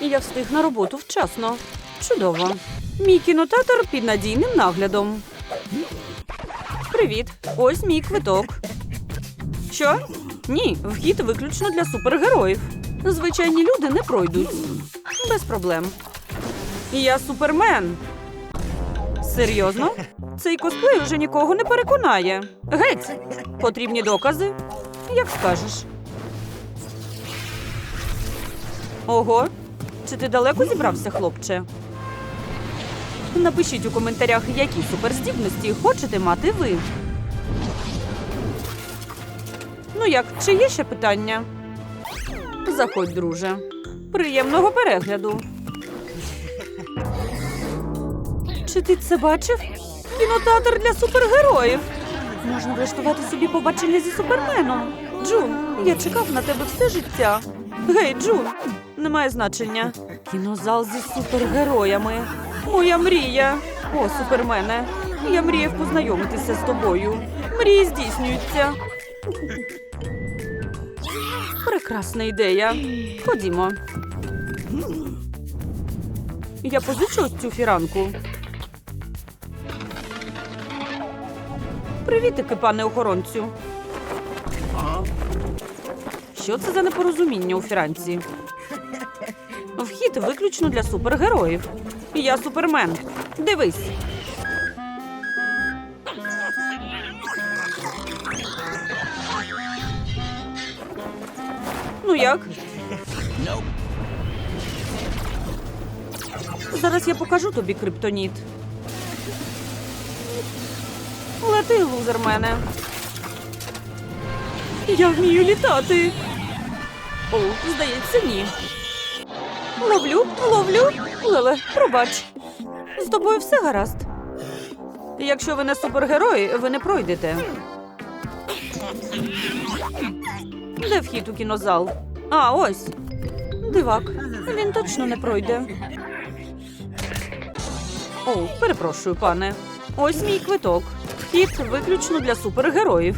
Я встиг на роботу вчасно. Чудово. Мій кінотеатр під надійним наглядом. Привіт, ось мій квиток. Що? Ні, вхід виключно для супергероїв. Звичайні люди не пройдуть. Без проблем. Я супермен. Серйозно? Цей косплей вже нікого не переконає. Геть! Потрібні докази? Як скажеш. Ого, чи ти далеко зібрався, хлопче? Напишіть у коментарях, які суперздібності хочете мати ви. Ну як, чи є ще питання? Заходь, друже. Приємного перегляду. Чи ти це бачив? Кінотеатр для супергероїв. Можна влаштувати собі побачення зі суперменом. Джун, я чекав на тебе все життя. Гей, Джун, немає значення. Кінозал зі супергероями. Моя мрія. О, супермене. Я мріяв познайомитися з тобою. Мрії здійснюються. Прекрасна ідея. Ходімо. Я позичу ось цю фіранку. Привітики, пане охоронцю. Що це за непорозуміння у фіранці? Вхід виключно для супергероїв. Я супермен. Дивись. Ну як? Зараз я покажу тобі криптоніт. Лети, лузер мене. Я вмію літати. О, здається, ні. Ловлю, ловлю. Леле, пробач. З тобою все гаразд. Якщо ви не супергерої, ви не пройдете. Де вхід у кінозал? А, ось. Дивак. Він точно не пройде. О, перепрошую, пане. Ось мій квиток. Вхід виключно для супергероїв.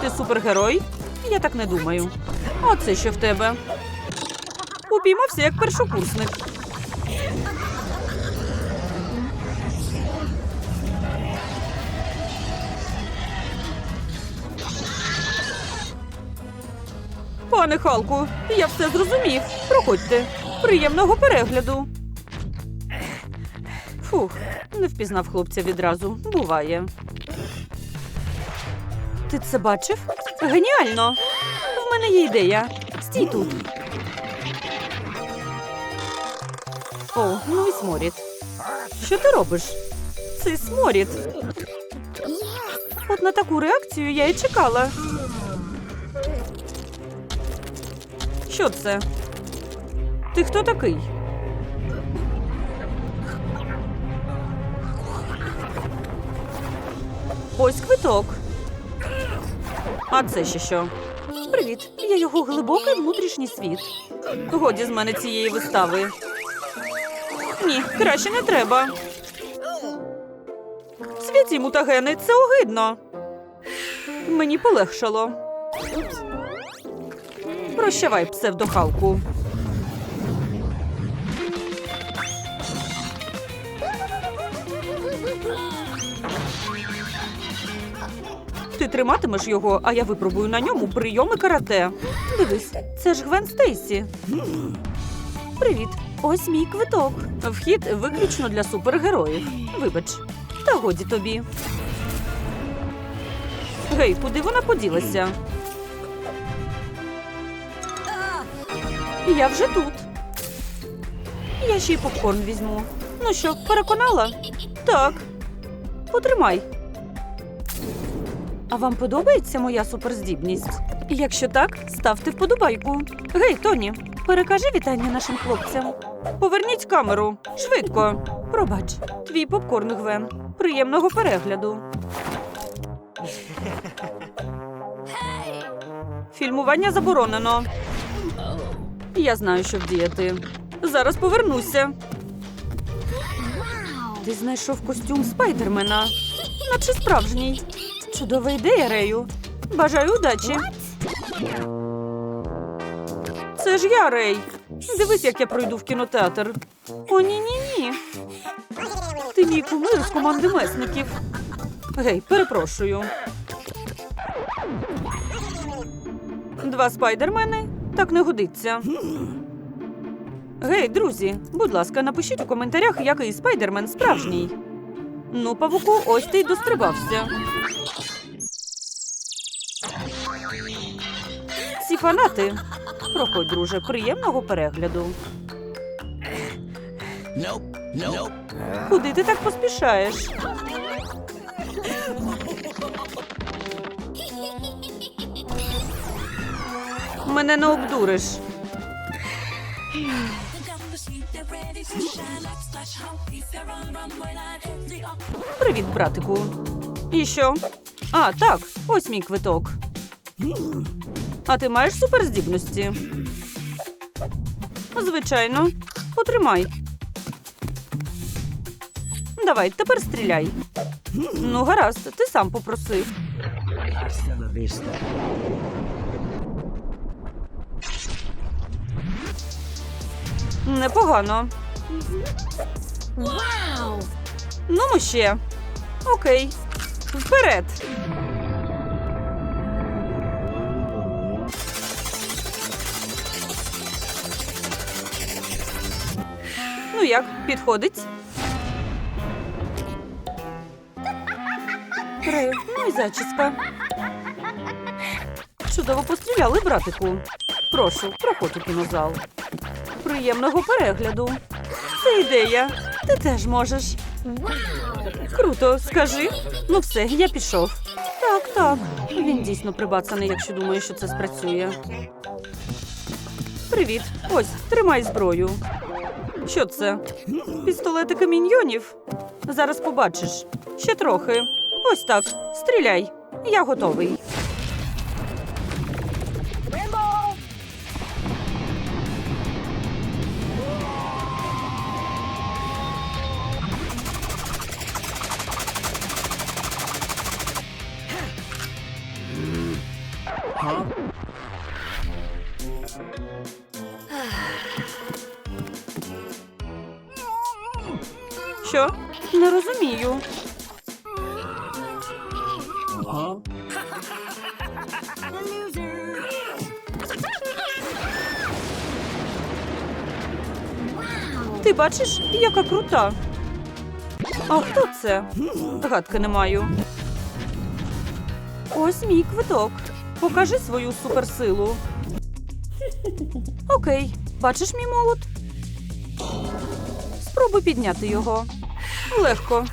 Ти супергерой? Я так не думаю. А це що в тебе? Упіймався як першокурсник. Пане Халку, я все зрозумів. Проходьте. Приємного перегляду. Фух, не впізнав хлопця відразу. Буває. Ти це бачив? Геніально! В мене є ідея. Стій тут. О, ну і сморід. Що ти робиш? Це сморід. От на таку реакцію я і чекала. Що це? Ти хто такий? Ось квиток. А це ще що? Привіт, я його глибокий внутрішній світ. Годі з мене цієї вистави. Ні, краще не треба. Святі мутагени, це огидно. Мені полегшало. Прощавай, псевдохалку. Ти триматимеш його, а я випробую на ньому прийоми карате. Дивись, це ж Гвен Стейсі. Привіт, ось мій квиток. Вхід виключно для супергероїв. Вибач, та годі тобі. Гей, куди вона поділася? Я вже тут. Я ще й попкорн візьму. Ну що, переконала? Так. Потримай. А вам подобається моя суперздібність? Якщо так, ставте вподобайку. Гей, Тоні, перекажи вітання нашим хлопцям. Поверніть камеру. Швидко. Пробач, твій попкорн Гвен. Приємного перегляду. Фільмування заборонено. Я знаю, що вдіяти. Зараз повернуся. Ти знайшов костюм спайдермена, наче справжній. Чудова ідея, Рею. Бажаю удачі. Це ж я, Рей. Дивись, як я пройду в кінотеатр. О, ні, ні, ні. Ти мій кумир з команди месників. Гей, перепрошую. Два спайдермени? Так не годиться. Гей, друзі, будь ласка, напишіть у коментарях, який спайдермен справжній. Ну, павуку, ось ти й дострибався. Фанати. Проходь, друже, приємного перегляду. Куди ти так поспішаєш? Мене не обдуриш. Привіт, братику. І що? А, так, ось мій квиток. А ти маєш суперздібності? Звичайно. Потримай. Давай, тепер стріляй. Ну, гаразд, ти сам попросив. Непогано. Вау! Ну, ще. Окей. Вперед. Як, підходить? Рею, ну і зачіска. Чудово постріляли, братику. Прошу, проходь у кінозал. Приємного перегляду. Це ідея. Ти теж можеш. Круто, скажи. Ну все, я пішов. Так, так. Він дійсно прибацаний, якщо думає, що це спрацює. Привіт. Ось, тримай зброю. Що це? Пістолетики міньйонів? Зараз побачиш. Ще трохи. Ось так. Стріляй. Я готовий. Не розумію. Ти бачиш, яка крута. А хто це? Гадки не маю. Ось мій квиток. Покажи свою суперсилу. Окей, бачиш мій молот? Спробуй підняти його. Легко.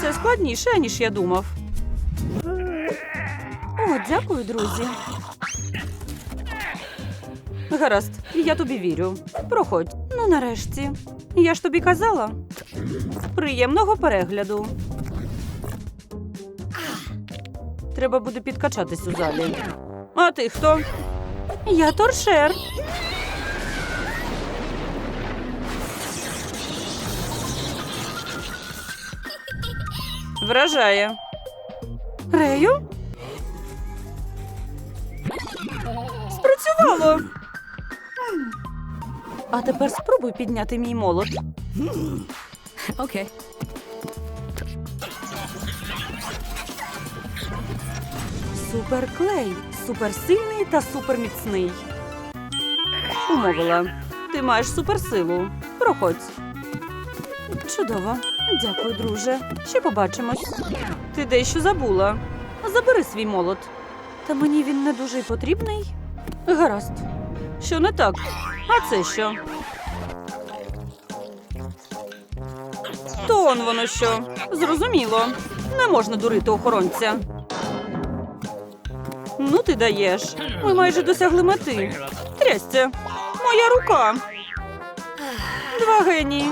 Це складніше, ніж я думав. О, дякую, друзі. Гаразд, я тобі вірю. Проходь. Ну, нарешті. Я ж тобі казала. Приємного перегляду. Треба буде підкачатись у залі. А ти хто? Я торшер. Вражає. Рею? Спрацювало. А тепер спробуй підняти мій молот. Okay. Суперклей. Суперсильний та суперміцний. Умовила. Ти маєш суперсилу. Проходь. Чудово. Дякую, друже. Ще побачимось. Ти дещо забула. Забери свій молот. Та мені він не дуже й потрібний. Гаразд. Що не так? А це що? То он воно що. Зрозуміло. Не можна дурити охоронця. Ну ти даєш. Ми майже досягли мети. Трясця. Моя рука. Два генії.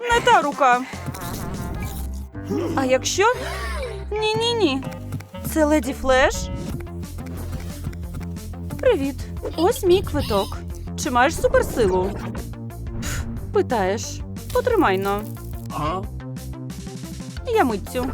Не та рука. А якщо? Ні, ні. Це леді Флеш. Привіт. Ось мій квиток. Чи маєш суперсилу? Питаєш. Потримай но. Huh? Я митцю.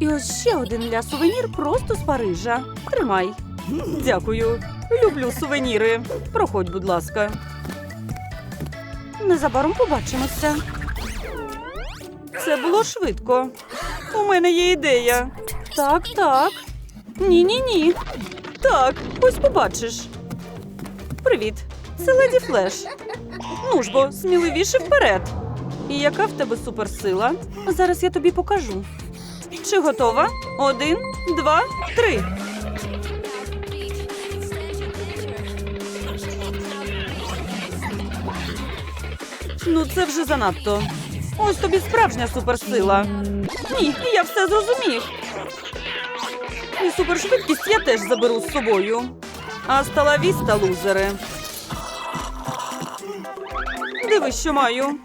І ось ще один ля сувенір просто з Парижа. Тримай. Дякую. Люблю сувеніри. Проходь, будь ласка. Незабаром побачимося. Це було швидко. У мене є ідея. Так, так. Ні, ні, ні. Так, ось побачиш. Привіт, це леді Флеш. Ну ж бо, сміливіше вперед. І яка в тебе суперсила? Зараз я тобі покажу. Чи готова? Один, два, три. Ну, це вже занадто. Ось тобі справжня суперсила. Ні, я все зрозумів. І супершвидкість я теж заберу з собою. А стала віста, лузери. Дивись, що маю.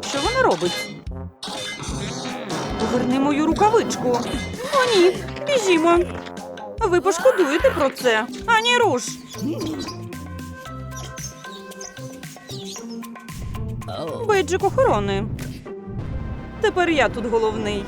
Що вона робить? Поверни мою рукавичку. О, ні, біжімо. Ви пошкодуєте про це. Ані руш. Бейджик охорони. Тепер я тут головний.